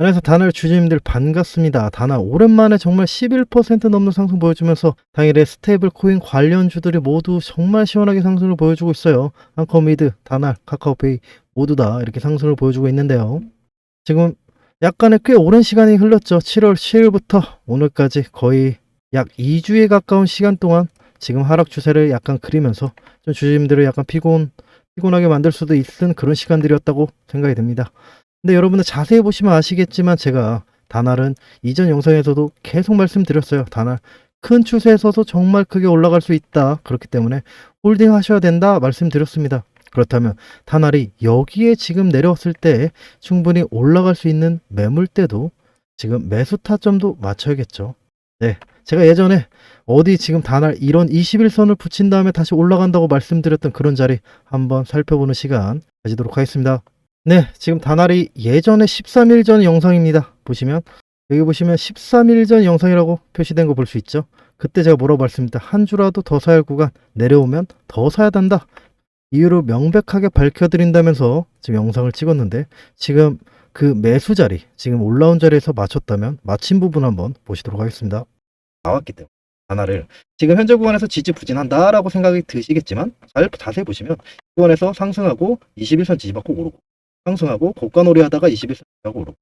안녕하세요. 다날 주주님들 반갑습니다. 다날 오랜만에 정말 11% 넘는 상승 보여주면서 당일에 스테이블 코인 관련주들이 모두 정말 시원하게 상승을 보여주고 있어요. 안커미드, 다날, 카카오페이 모두 다 이렇게 상승을 보여주고 있는데요. 지금 약간의 꽤 오랜 시간이 흘렀죠. 7월 7일부터 오늘까지 거의 약 2주에 가까운 시간 동안 지금 하락 추세를 약간 그리면서 좀 주주님들을 약간 피곤, 피곤하게 만들 수도 있는 그런 시간들이었다고 생각이 듭니다. 근데 여러분들 자세히 보시면 아시겠지만 제가 다날은 이전 영상에서도 계속 말씀드렸어요. 다날 큰 추세에서도 정말 크게 올라갈 수 있다. 그렇기 때문에 홀딩 하셔야 된다 말씀드렸습니다. 그렇다면 다날이 여기에 지금 내려왔을 때 충분히 올라갈 수 있는 매물대도 지금 매수 타점도 맞춰야겠죠. 네. 제가 예전에 어디 지금 다날 이런 21선을 붙인 다음에 다시 올라간다고 말씀드렸던 그런 자리 한번 살펴보는 시간 가지도록 하겠습니다. 네, 지금 다날이 예전에 13일 전 영상입니다. 보시면 여기 보시면 13일 전 영상이라고 표시된 거 볼 수 있죠. 그때 제가 뭐라고 말씀드렸다. 한 주라도 더 사야 할 구간 내려오면 더 사야 된다. 이유를 명백하게 밝혀드린다면서 지금 영상을 찍었는데 지금 그 매수 자리, 지금 올라온 자리에서 맞췄다면 마친 부분 한번 보시도록 하겠습니다. 나왔기 때문에 하나를 지금 현재 구간에서 지지부진한다라고 생각이 드시겠지만 잘 자세히 보시면 구간에서 상승하고 21선 지지받고 오르고 상승하고 고가 놀이 하다가 21선 지지하고 오르고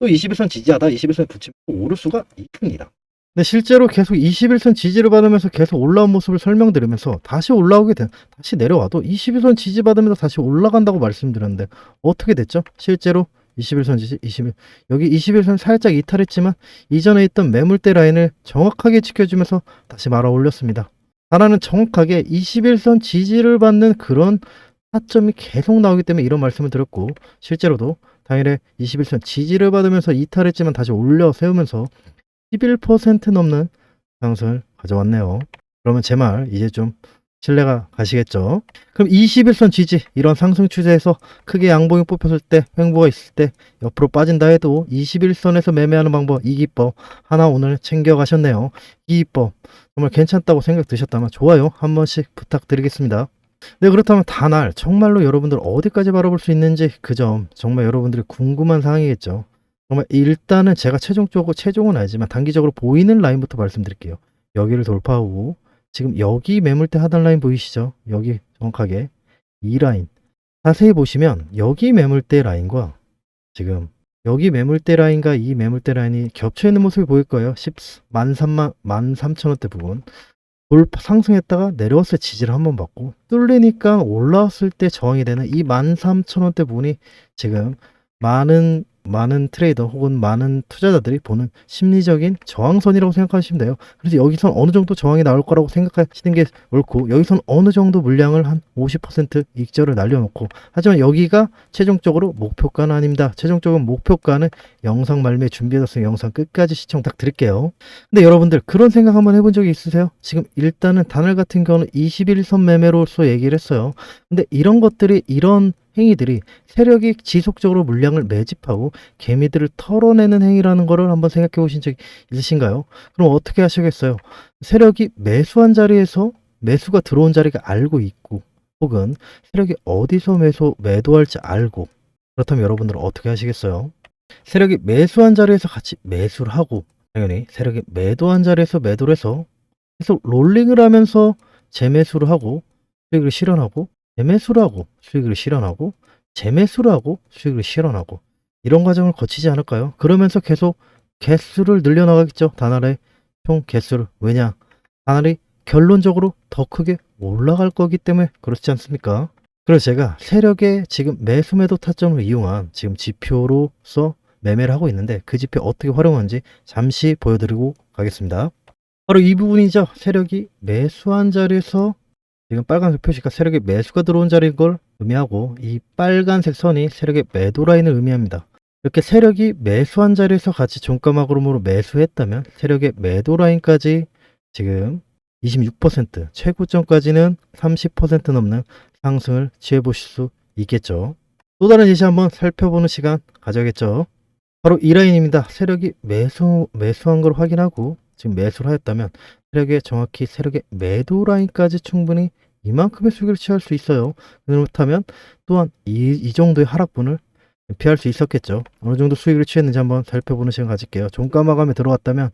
또 21선 지지하다 21선 붙이면 오를 수가 있습니다. 근데 실제로 계속 21선 지지를 받으면서 계속 올라온 모습을 설명드리면서 다시 올라오게 된 다시 내려와도 21선 지지 받으면서 다시 올라간다고 말씀드렸는데 어떻게 됐죠? 실제로 21선 지지 21 여기 21선 살짝 이탈했지만 이전에 있던 매물대 라인을 정확하게 지켜주면서 다시 말아 올렸습니다. 하나는 정확하게 21선 지지를 받는 그런 타점이 계속 나오기 때문에 이런 말씀을 드렸고 실제로도 당일에 21선 지지를 받으면서 이탈했지만 다시 올려 세우면서 11% 넘는 상승을 가져왔네요. 그러면 제 말 이제 좀 신뢰가 가시겠죠? 그럼 21선 지지 이런 상승 추세에서 크게 양봉이 뽑혔을 때 횡보가 있을 때 옆으로 빠진다 해도 21선에서 매매하는 방법 이 기법 하나 오늘 챙겨 가셨네요. 이 기법 정말 괜찮다고 생각 드셨다면 좋아요 한 번씩 부탁드리겠습니다. 네 그렇다면 다날 정말로 여러분들 어디까지 바라볼 수 있는지 그 점 정말 여러분들이 궁금한 사항이겠죠. 정말 일단은 제가 최종적으로 최종은 아니지만 단기적으로 보이는 라인부터 말씀드릴게요. 여기를 돌파하고 지금 여기 매물대 하단 라인 보이시죠? 여기 정확하게 이 라인 자세히 보시면 여기 매물대 라인과 지금 여기 매물대 라인과 이 매물대 라인이 겹쳐 있는 모습이 보일 거예요. 10, 13만 13,000원대 부분 돌파 상승했다가 내려왔을 때 지지를 한번 받고 뚫리니까 올라왔을 때 저항이 되는 이 13,000원대 부분이 지금 많은 많은 트레이더 혹은 많은 투자자들이 보는 심리적인 저항선이라고 생각하시면 돼요. 그래서 여기선 어느 정도 저항이 나올 거라고 생각하시는 게 옳고 여기선 어느 정도 물량을 한 50% 익절을 날려놓고 하지만 여기가 최종적으로 목표가는 아닙니다. 최종적인 목표가는 영상 말미에 준비해뒀으니 영상 끝까지 시청 부탁드릴게요. 근데 여러분들 그런 생각 한번 해본 적이 있으세요? 지금 일단은 단을 같은 경우는 21선 매매로서 얘기를 했어요. 근데 이런 것들이 이런 행위들이 세력이 지속적으로 물량을 매집하고 개미들을 털어내는 행위라는 거를 한번 생각해 보신 적 있으신가요? 그럼 어떻게 하시겠어요? 세력이 매수한 자리에서 매수가 들어온 자리가 알고 있고 혹은 세력이 어디서 매수 매도할지 알고 그렇다면 여러분들은 어떻게 하시겠어요? 세력이 매수한 자리에서 같이 매수를 하고 당연히 세력이 매도한 자리에서 매도를 해서 계속 롤링을 하면서 재매수를 하고 수익을 실현하고 재매수를 하고 수익을 실현하고 재매수를 하고 수익을 실현하고 이런 과정을 거치지 않을까요? 그러면서 계속 개수를 늘려나가겠죠. 단알의 총 개수를. 왜냐? 단알이 결론적으로 더 크게 올라갈 거기 때문에 그렇지 않습니까? 그래서 제가 세력의 지금 매수 매도 타점을 이용한 지금 지표로서 매매를 하고 있는데 그 지표 어떻게 활용하는지 잠시 보여드리고 가겠습니다. 바로 이 부분이죠. 세력이 매수한 자리에서 지금 빨간색 표시가 세력의 매수가 들어온 자리인 걸 의미하고 이 빨간색 선이 세력의 매도 라인을 의미합니다. 이렇게 세력이 매수한 자리에서 같이 종가마그름으로 매수했다면 세력의 매도 라인까지 지금 26% 최고점까지는 30% 넘는 상승을 취해 보실 수 있겠죠. 또 다른 예시 한번 살펴보는 시간 가져야겠죠. 바로 이 라인입니다. 세력이 매수 매수한 걸 확인하고 지금 매수를 하였다면 세력의 정확히 세력의 매도 라인까지 충분히 이만큼의 수익을 취할 수 있어요. 그렇다면 또한 이, 이 정도의 하락분을 피할 수 있었겠죠. 어느 정도 수익을 취했는지 한번 살펴보는 시간 가질게요. 종가 마감에 들어갔다면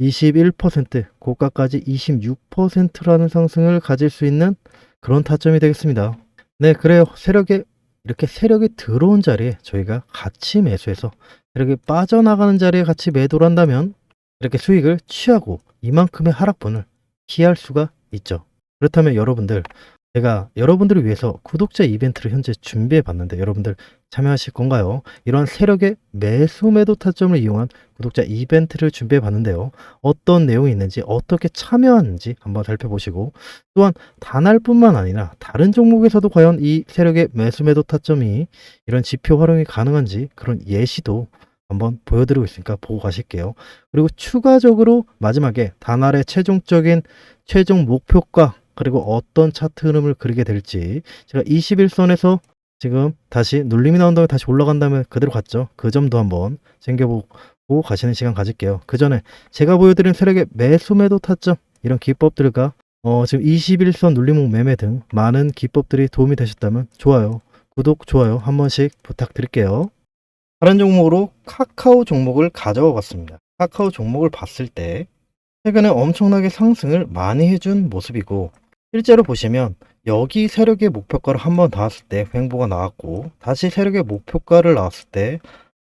21% 고가까지 26%라는 상승을 가질 수 있는 그런 타점이 되겠습니다. 네, 그래요. 세력에 이렇게 세력이 들어온 자리에 저희가 같이 매수해서 세력이 빠져나가는 자리에 같이 매도를 한다면 이렇게 수익을 취하고 이만큼의 하락분을 피할 수가 있죠. 그렇다면 여러분들 제가 여러분들을 위해서 구독자 이벤트를 현재 준비해 봤는데 여러분들 참여하실 건가요? 이러한 세력의 매수 매도 타점을 이용한 구독자 이벤트를 준비해 봤는데요. 어떤 내용이 있는지 어떻게 참여하는지 한번 살펴보시고 또한 단알뿐만 아니라 다른 종목에서도 과연 이 세력의 매수 매도 타점이 이런 지표 활용이 가능한지 그런 예시도 한번 보여드리고 있으니까 보고 가실게요. 그리고 추가적으로 마지막에 단알의 최종적인 최종 목표가 그리고 어떤 차트 흐름을 그리게 될지 제가 21선에서 지금 다시 눌림이 나온 다음에 다시 올라간 다음에 그대로 갔죠. 그 점도 한번 챙겨보고 가시는 시간 가질게요. 그 전에 제가 보여드린 세력의 매수 매도 타점 이런 기법들과 어, 지금 21선 눌림목 매매 등 많은 기법들이 도움이 되셨다면 좋아요, 구독, 좋아요 한 번씩 부탁드릴게요. 다른 종목으로 카카오 종목을 가져와 봤습니다. 카카오 종목을 봤을 때 최근에 엄청나게 상승을 많이 해준 모습이고 실제로 보시면 여기 세력의 목표가를 한번 닿았을 때 횡보가 나왔고 다시 세력의 목표가를 나왔을 때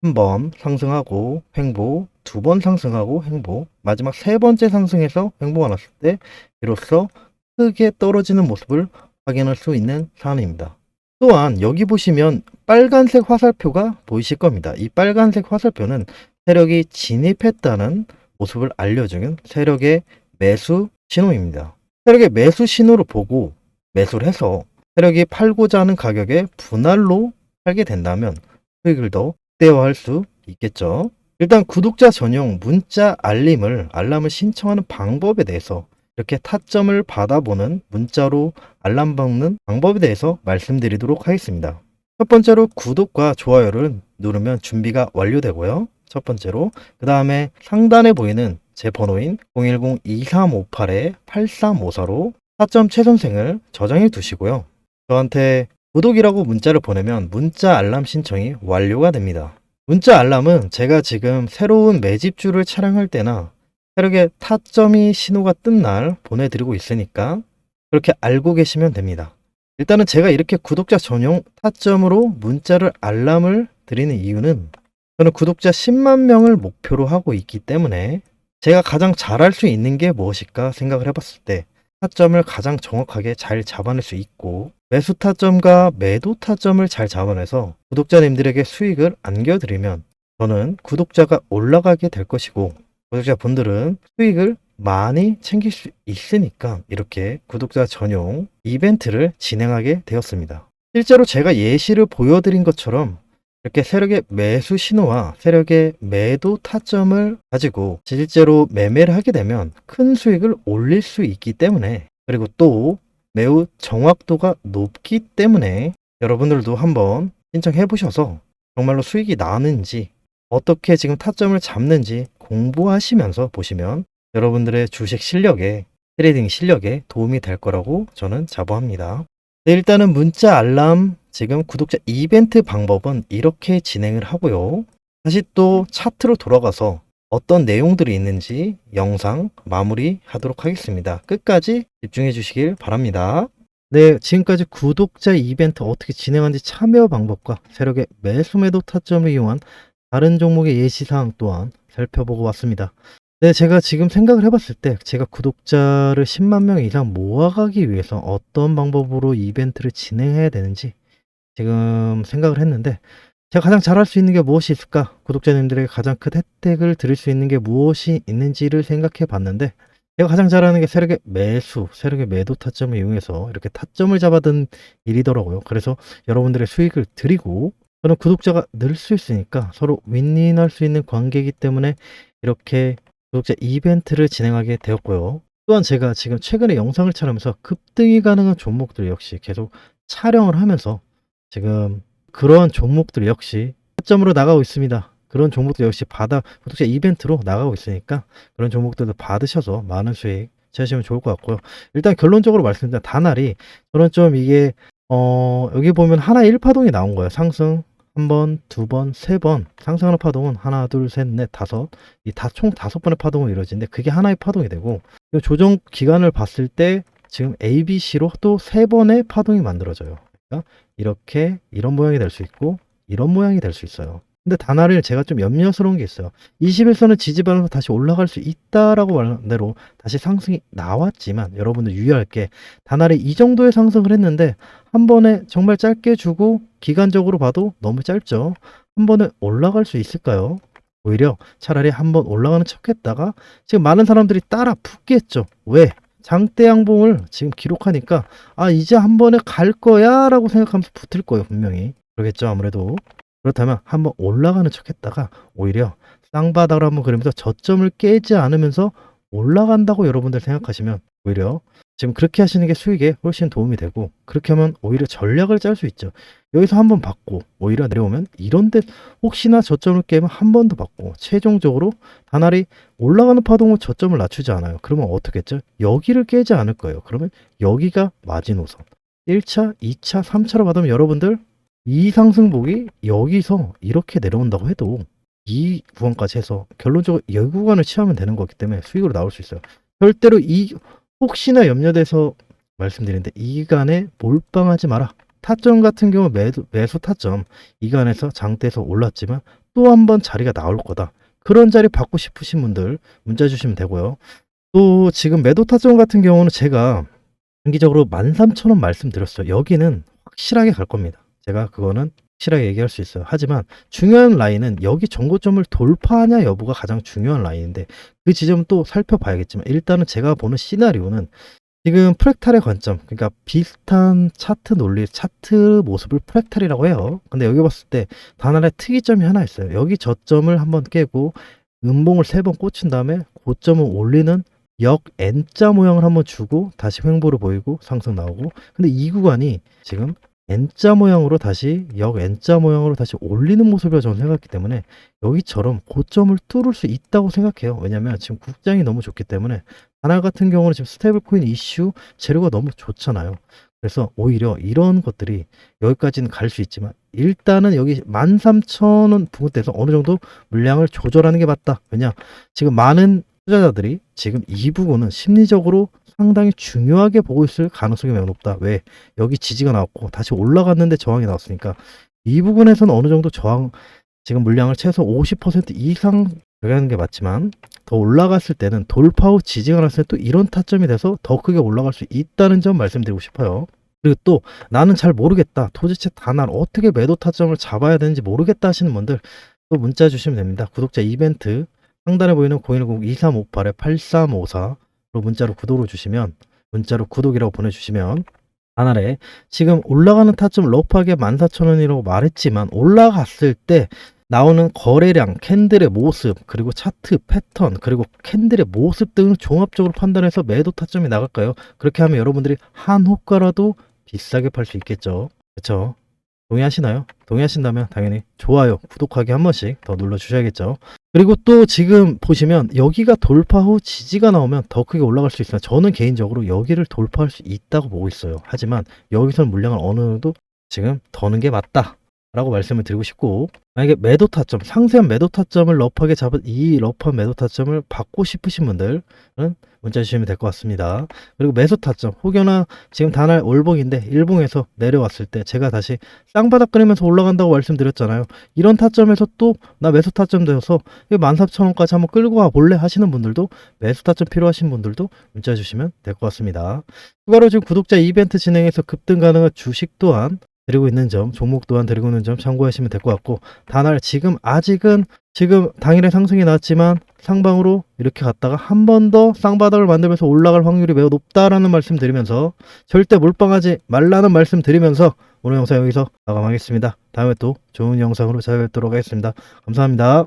한 번 상승하고 횡보 두 번 상승하고 횡보 마지막 세 번째 상승해서 횡보가 났을 때 비로소 크게 떨어지는 모습을 확인할 수 있는 사안입니다. 또한 여기 보시면 빨간색 화살표가 보이실 겁니다. 이 빨간색 화살표는 세력이 진입했다는 모습을 알려주는 세력의 매수 신호입니다. 세력의 매수 신호를 보고 매수를 해서 세력이 팔고자 하는 가격에 분할로 팔게 된다면 수익을 더 극대화할 수 있겠죠. 일단 구독자 전용 문자 알림을 알람을 신청하는 방법에 대해서 이렇게 타점을 받아보는 문자로 알람 받는 방법에 대해서 말씀드리도록 하겠습니다. 첫 번째로 구독과 좋아요를 누르면 준비가 완료되고요. 첫 번째로 그 다음에 상단에 보이는 제 번호인 010-2358-8354로 타점 최선생을 저장해 두시고요. 저한테 구독이라고 문자를 보내면 문자 알람 신청이 완료가 됩니다. 문자 알람은 제가 지금 새로운 매집주를 촬영할 때나 세력의 타점이 신호가 뜬 날 보내드리고 있으니까 그렇게 알고 계시면 됩니다. 일단은 제가 이렇게 구독자 전용 타점으로 문자를 알람을 드리는 이유는 저는 구독자 10만 명을 목표로 하고 있기 때문에 제가 가장 잘할 수 있는 게 무엇일까 생각을 해봤을 때 타점을 가장 정확하게 잘 잡아낼 수 있고 매수 타점과 매도 타점을 잘 잡아내서 구독자님들에게 수익을 안겨드리면 저는 구독자가 올라가게 될 것이고 구독자분들은 수익을 많이 챙길 수 있으니까 이렇게 구독자 전용 이벤트를 진행하게 되었습니다. 실제로 제가 예시를 보여드린 것처럼 이렇게 세력의 매수 신호와 세력의 매도 타점을 가지고 실제로 매매를 하게 되면 큰 수익을 올릴 수 있기 때문에 그리고 또 매우 정확도가 높기 때문에 여러분들도 한번 신청해 보셔서 정말로 수익이 나는지 어떻게 지금 타점을 잡는지 공부하시면서 보시면 여러분들의 주식 실력에 트레이딩 실력에 도움이 될 거라고 저는 자부합니다. 네, 일단은 문자 알람 지금 구독자 이벤트 방법은 이렇게 진행을 하고요. 다시 또 차트로 돌아가서 어떤 내용들이 있는지 영상 마무리 하도록 하겠습니다. 끝까지 집중해 주시길 바랍니다. 네, 지금까지 구독자 이벤트 어떻게 진행하는지 참여 방법과 세력의 매수 매도 타점을 이용한 다른 종목의 예시사항 또한 살펴보고 왔습니다. 네, 제가 지금 생각을 해봤을 때 제가 구독자를 10만 명 이상 모아가기 위해서 어떤 방법으로 이벤트를 진행해야 되는지 지금 생각을 했는데 제가 가장 잘할 수 있는 게 무엇이 있을까? 구독자님들에게 가장 큰 혜택을 드릴 수 있는 게 무엇이 있는지를 생각해 봤는데 제가 가장 잘하는 게 세력의 매수, 세력의 매도 타점을 이용해서 이렇게 타점을 잡아든 일이더라고요. 그래서 여러분들의 수익을 드리고 저는 구독자가 늘 수 있으니까 서로 윈윈할 수 있는 관계이기 때문에 이렇게 구독자 이벤트를 진행하게 되었고요. 또한 제가 지금 최근에 영상을 촬영하면서 급등이 가능한 종목들 역시 계속 촬영을 하면서 지금 그러한 종목들 역시 타점으로 나가고 있습니다. 그런 종목들 역시 받아 구독자 이벤트로 나가고 있으니까 그런 종목들도 받으셔서 많은 수익 취하시면 좋을 것 같고요. 일단 결론적으로 말씀드리면 다날이 저는 좀 이게 어 여기 보면 하나 1파동이 나온 거예요. 상승 한 번, 두 번, 세 번 상승하는 파동은 하나, 둘, 셋, 넷, 다섯 이 다 총 다섯 번의 파동으로 이루어지는데 그게 하나의 파동이 되고 이 조정 기간을 봤을 때 지금 A, B, C로 또 세 번의 파동이 만들어져요. 그러니까 이렇게 이런 모양이 될 수 있고 이런 모양이 될 수 있어요. 근데 단알을 제가 좀 염려스러운 게 있어요. 21선을 지지받으면서 다시 올라갈 수 있다라고 말한 대로 다시 상승이 나왔지만 여러분들 유의할 게 단알이 이 정도의 상승을 했는데 한 번에 정말 짧게 주고 기간적으로 봐도 너무 짧죠. 한 번에 올라갈 수 있을까요? 오히려 차라리 한 번 올라가는 척 했다가 지금 많은 사람들이 따라 붙겠죠. 왜? 장대 양봉을 지금 기록하니까 아 이제 한 번에 갈 거야 라고 생각하면서 붙을 거예요 분명히 그러겠죠 아무래도 그렇다면 한 번 올라가는 척 했다가 오히려 쌍바닥을 한번 그리면서 저점을 깨지 않으면서 올라간다고 여러분들 생각하시면 오히려 지금 그렇게 하시는 게 수익에 훨씬 도움이 되고 그렇게 하면 오히려 전략을 짤 수 있죠. 여기서 한 번 받고 오히려 내려오면 이런데 혹시나 저점을 깨면 한 번 더 받고 최종적으로 단알이 올라가는 파동은 저점을 낮추지 않아요. 그러면 어떻겠죠? 여기를 깨지 않을 거예요. 그러면 여기가 마지노선. 1차 2차 3차로 받으면 여러분들 이 상승폭이 여기서 이렇게 내려온다고 해도 이 구간까지 해서 결론적으로 이 구간을 취하면 되는 거기 때문에 수익으로 나올 수 있어요. 절대로 이 혹시나 염려돼서 말씀드리는데 이 간에 몰빵하지 마라. 타점 같은 경우 매도, 매수 타점 이 간에서 장대에서 올랐지만 또 한 번 자리가 나올 거다. 그런 자리 받고 싶으신 분들 문자 주시면 되고요. 또 지금 매도 타점 같은 경우는 제가 단기적으로 13,000원 말씀드렸어요. 여기는 확실하게 갈 겁니다. 제가 그거는 확 실하게 얘기할 수 있어요. 하지만 중요한 라인은 여기 정고점을 돌파하냐 여부가 가장 중요한 라인인데 그 지점 또 살펴봐야겠지만 일단은 제가 보는 시나리오는 지금 프랙탈의 관점 그러니까 비슷한 차트 논리 차트 모습을 프랙탈이라고 해요. 근데 여기 봤을 때 단 하나의 특이점이 하나 있어요. 여기 저점을 한번 깨고 음봉을 세 번 꽂힌 다음에 고점을 올리는 역 N자 모양을 한번 주고 다시 횡보를 보이고 상승 나오고 근데 이 구간이 지금 N자 모양으로 다시 역 N자 모양으로 다시 올리는 모습이라 저는 생각했기 때문에 여기처럼 고점을 뚫을 수 있다고 생각해요. 왜냐면 지금 국장이 너무 좋기 때문에 하나 같은 경우는 지금 스테이블 코인 이슈 재료가 너무 좋잖아요. 그래서 오히려 이런 것들이 여기까지는 갈 수 있지만 일단은 여기 13,000원 부근대에서 어느 정도 물량을 조절하는 게 맞다. 왜냐 지금 많은 투자자들이 지금 이 부분은 심리적으로 상당히 중요하게 보고 있을 가능성이 매우 높다. 왜? 여기 지지가 나왔고 다시 올라갔는데 저항이 나왔으니까 이 부분에서는 어느 정도 저항 지금 물량을 최소 50% 이상 들어가는 게 맞지만 더 올라갔을 때는 돌파 후 지지가 났을 때 또 이런 타점이 돼서 더 크게 올라갈 수 있다는 점 말씀드리고 싶어요. 그리고 또 나는 잘 모르겠다. 도대체 단알 어떻게 매도 타점을 잡아야 되는지 모르겠다 하시는 분들 또 문자 주시면 됩니다. 구독자 이벤트 상단에 보이는 010-2358에 8354로 문자로 구독을 주시면 문자로 구독이라고 보내주시면 단알에 지금 올라가는 타점 러프하게 14,000원이라고 말했지만 올라갔을 때 나오는 거래량, 캔들의 모습, 그리고 차트 패턴, 그리고 캔들의 모습 등을 종합적으로 판단해서 매도 타점이 나갈까요? 그렇게 하면 여러분들이 한 호가라도 비싸게 팔 수 있겠죠. 그렇죠? 동의하시나요? 동의하신다면 당연히 좋아요, 구독하기 한 번씩 더 눌러주셔야겠죠. 그리고 또 지금 보시면 여기가 돌파 후 지지가 나오면 더 크게 올라갈 수 있어요. 저는 개인적으로 여기를 돌파할 수 있다고 보고 있어요. 하지만 여기서 물량을 어느 정도 지금 더는 게 맞다. 라고 말씀을 드리고 싶고 만약에 매도 타점 상세한 매도 타점을 러프하게 잡은 이 러프한 매도 타점을 받고 싶으신 분들은 문자 주시면 될 것 같습니다. 그리고 매수 타점 혹여나 지금 단알 월봉인데 일봉에서 내려왔을 때 제가 다시 쌍바닥 끓이면서 올라간다고 말씀드렸잖아요. 이런 타점에서 또 나 매수 타점 되어서 14,000원까지 한번 끌고 와 볼래 하시는 분들도 매수 타점 필요하신 분들도 문자 주시면 될 것 같습니다. 추가로 지금 구독자 이벤트 진행해서 급등 가능한 주식 또한 드리고 있는 점, 종목 또한 드리고 있는 점 참고하시면 될 것 같고 단알 지금 아직은 지금 당일에 상승이 나왔지만 상방으로 이렇게 갔다가 한 번 더 쌍바닥을 만들면서 올라갈 확률이 매우 높다라는 말씀 드리면서 절대 몰빵하지 말라는 말씀 드리면서 오늘 영상 여기서 마감하겠습니다. 다음에 또 좋은 영상으로 찾아뵙도록 하겠습니다. 감사합니다.